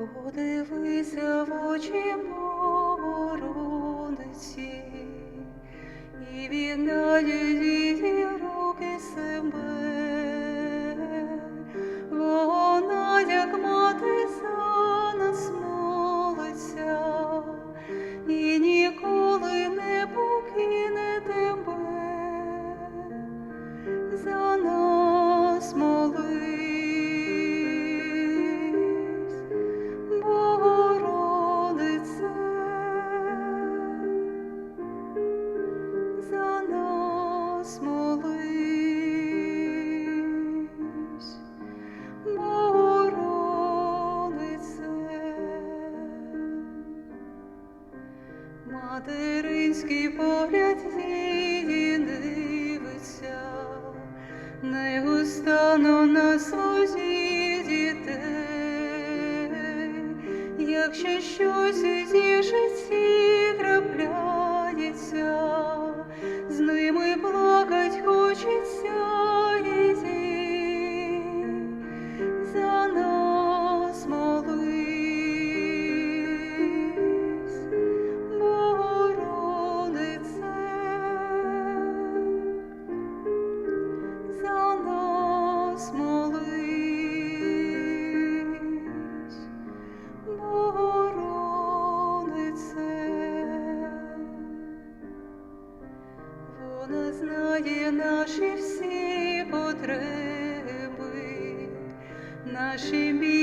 Подивися в очі Богородиці, і віддай Материнський погляд її дивиться, Найгустану на свої дітей, якщо щось із її житті трапляє. знає наші всі потреби, наші бі.